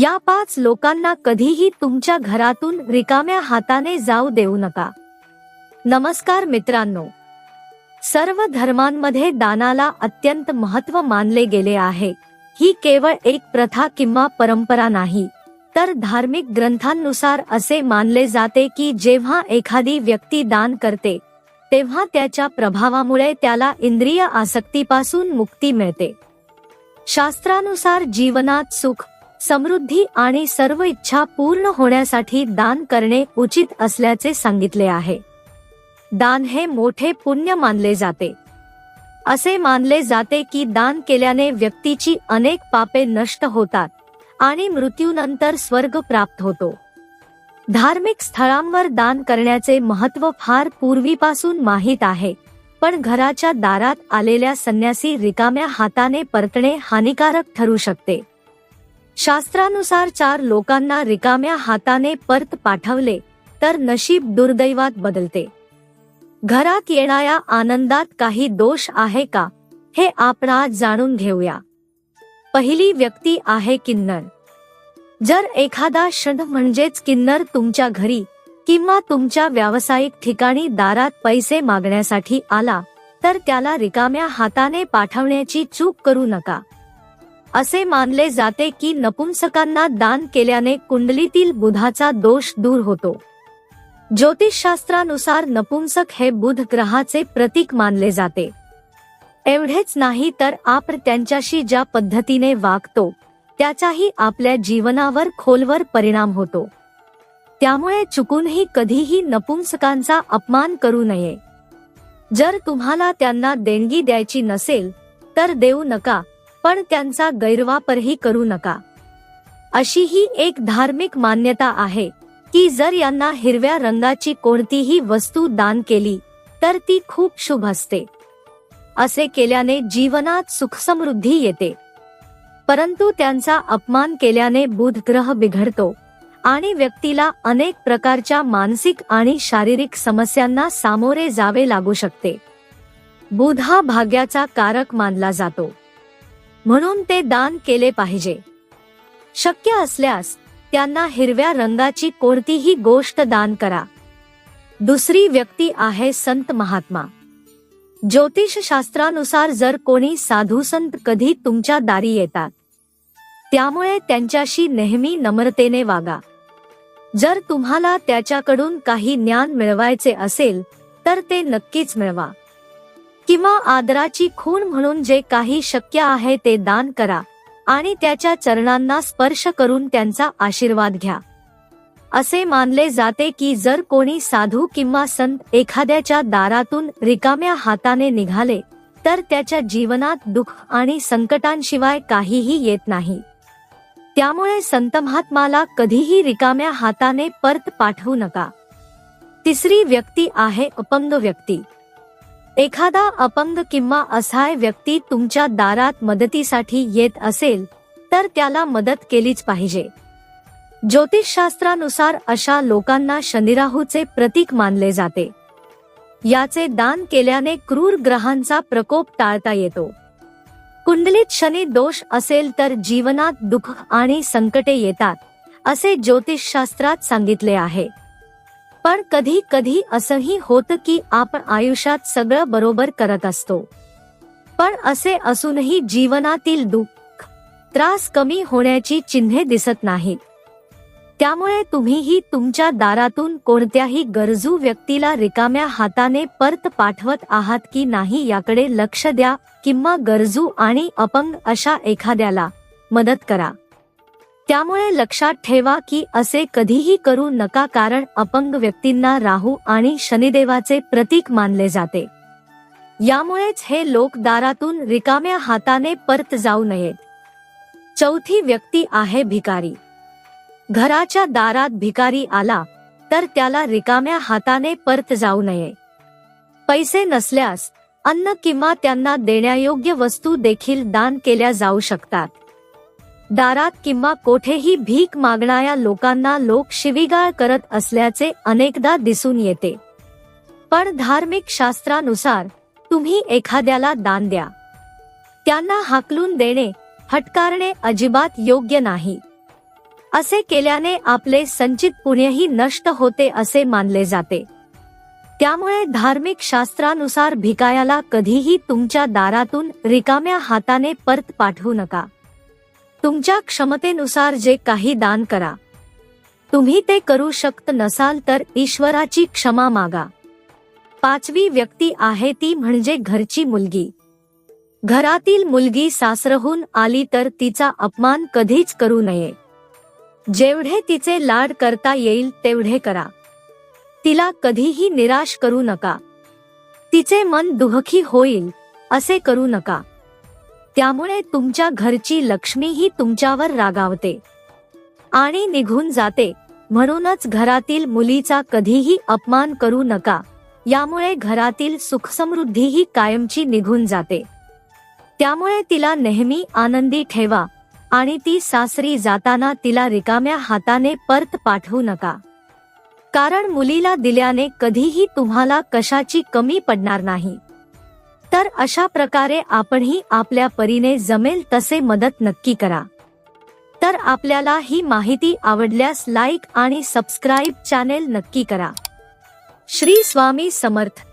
या पाच लोकांना कधीही तुमच्या घरातून रिकाम्या हाताने जाऊ देऊ नका. नमस्कार मित्रांनो. सर्व धर्मांमध्ये दानाला अत्यंत महत्त्व मानले गेले आहे. ही केवळ एक प्रथा किंवा परंपरा नाही तर धार्मिक ग्रंथांनुसार असे मानले जाते की जेव्हा एखादी व्यक्ती दान करते तेव्हा त्याच्या प्रभावामुळे त्याला इंद्रिय आसक्तीपासून मुक्ती मिळते. शास्त्रानुसार जीवनात सुख समृद्धी आणि सर्व इच्छा पूर्ण होण्यासाठी दान करणे उचित असल्याचे सांगितले आहे. दान हे मोठे पुण्य मानले जाते. असे मानले जाते की दान केल्याने व्यक्तीची अनेक पापे नष्ट होतात आणि मृत्यूनंतर स्वर्ग प्राप्त होतो. धार्मिक स्थळांवर दान करण्याचे महत्त्व फार पूर्वीपासून माहीत आहे पण घराच्या दारात आलेल्या संन्यासी रिकाम्या हाताने परतणे हानिकारक ठरू शकते. शास्त्रानुसार चार लोकांना रिकाम्या हाताने परत पाठवले तर नशीब दुर्दैवात बदलते. घरात येणाऱ्या आनंदात काही दोष आहे का हे आपण आज जाणून घेऊया. पहिली व्यक्ती आहे किन्नर. जर एखादा क्षण म्हणजेच किन्नर तुमच्या घरी किंवा तुमच्या व्यावसायिक ठिकाणी दारात पैसे मागण्यासाठी आला तर त्याला रिकाम्या हाताने पाठवण्याची चूक करू नका. असे मानले जाते की नपुंसकांना दान केल्याने कुंडलीतील बुधाचा दोष दूर होतो. ज्योतिषशास्त्रानुसार नपुंसक हे बुध ग्रहाचे प्रतीक मानले जाते. एवढेच नाही तर आपण त्यांच्याशी ज्या पद्धतीने वागतो त्याचाही आपल्या जीवनावर खोलवर परिणाम होतो. त्यामुळे चुकूनही कधीही नपुंसकांचा अपमान करू नये. जर तुम्हाला त्यांना देणगी द्यायची नसेल तर देऊ नका. पण त्यांचा गैरवापरही करू नका. अशी ही एक धार्मिक मान्यता आहे की जर यांना हिरव्या रंगाची कोणतीही वस्तू दान केली तर ती खूप शुभ असते. असे केल्याने जीवनात सुखसमृद्धी येते. परंतु त्यांचा अपमान केल्याने बुध ग्रह बिघडतो आणि व्यक्तीला अनेक प्रकारच्या मानसिक आणि शारीरिक समस्यांना सामोरे जावे लागू शकते. बुध हा भाग्याचा कारक मानला जातो. म्हणून ते दान केले पाहिजे. शक्य असल्यास त्यांना हिरव्या रंगाची कोणतीही गोष्ट दान करा. दुसरी व्यक्ती आहे संत महात्मा. ज्योतिष शास्त्रानुसार जर कोणी साधू संत कधी तुमच्या दारी येतात त्यामुळे त्यांच्याशी नेहमी नम्रतेने वागा. जर तुम्हाला त्याच्याकडून काही ज्ञान मिळवायचे असेल तर ते नक्कीच मिळवा. किंवा आदराची खूण म्हणून जे काही शक्य आहे ते दान करा आणि त्याच्या चरणांना स्पर्श करून त्यांचा आशीर्वाद घ्या. असे मानले जाते की जर कोणी साधू किंवा संत एखाद्याच्या दारातून रिकाम्या हाताने निघाले तर त्याच्या जीवनात दुःख आणि संकटांशिवाय काहीही येत नाही. त्यामुळे संत महात्माला कधीही रिकाम्या हाताने परत पाठवू नका. तिसरी व्यक्ती आहे अपंग व्यक्ती. एखादा अपंग किंवा असहाय व्यक्ती तुमच्या दारात मदतीसाठी येत असेल तर त्याला मदत केलीच पाहिजे. ज्योतिषशास्त्रानुसार अशा लोकांना शनिराहूचे प्रतीक मानले जाते. याचे दान केल्याने क्रूर ग्रहांचा प्रकोप टाळता येतो. कुंडलीत शनी दोष असेल तर जीवनात दुःख आणि संकटे येतात असे ज्योतिषशास्त्रात सांगितले आहे. पण कधी कधी असंही होतं की आपण आयुष्यात सगळं बरोबर करत असतो. पण असे असूनही जीवनातील दुःख त्रास कमी होण्याची चिन्हे दिसत नाहीत. त्यामुळे तुम्हीही तुमच्या दारातून कोणत्याही गरजू व्यक्तीला रिकाम्या हाताने परत पाठवत आहात की नाही याकडे लक्ष द्या किंवा गरजू आणि अपंग अशा एखाद्याला मदत करा. त्यामुळे लक्षात ठेवा की असे कधीही करू नका कारण अपंग व्यक्तींना राहू आणि शनिदेवाचे प्रतीक मानले जाते. यामुळेच हे लोक दारातून रिकाम्या हाताने परत जाऊ नयेत. चौथी व्यक्ती आहे भिकारी. घराच्या दारात भिकारी आला तर त्याला रिकाम्या हाताने परत जाऊ नये. पैसे नसल्यास अन्न किंवा त्यांना देण्यायोग्य वस्तू देखील दान केल्या जाऊ शकतात. दारात किंवा कोठेही भीक मागणाऱ्या लोकांना लोक शिवीगाळ करत असल्याचे अनेकदा दिसून येते. पण धार्मिक शास्त्रानुसार तुम्ही एखाद्याला दान द्या. त्यांना हाकलून देणे हटकारणे अजिबात योग्य नाही. असे केल्याने आपले संचित पुण्यही नष्ट होते असे मानले जाते. त्यामुळे धार्मिक शास्त्रानुसार भिकायाला कधीही तुमच्या दारातून रिकाम्या हाताने परत पाठवू नका. तुमच्या क्षमतेनुसार जे काही दान करा. तुम्ही ते करू शकत नसाल तर ईश्वराची क्षमा मागा. पाचवी व्यक्ती आहे ती म्हणजे घरची मुलगी. घरातील मुलगी सासरहून आली तर तिचा अपमान कधीच करू नये. जेवढे तिचे लाड करता येईल तेवढे करा. तिला कधीही निराश करू नका. तिचे मन दुःखी होईल असे करू नका. त्यामुळे तुमच्या घरची लक्ष्मीही तुमच्यावर रागावते. आणि निघून जाते. म्हणूनच घरातील मुलीचा कधीही अपमान करू नका. यामुळे घरातील सुखसमृद्धीही कायमची निघून जाते. त्यामुळे तिला नेहमी आनंदी ठेवा. आणि ती सासरी जाताना तिला रिकाम्या हाताने परत पाठवू नका. कारण मुलीला दिल्याने कधीही तुम्हाला कशाची कमी पडणार नाही. तर अशा प्रकारे आपणही आपल्या परीने जमेल तसे मदत नक्की करा. तर आपल्याला ही माहिती आवडल्यास लाईक आणि सबस्क्राईब चॅनेल नक्की करा. श्री स्वामी समर्थ.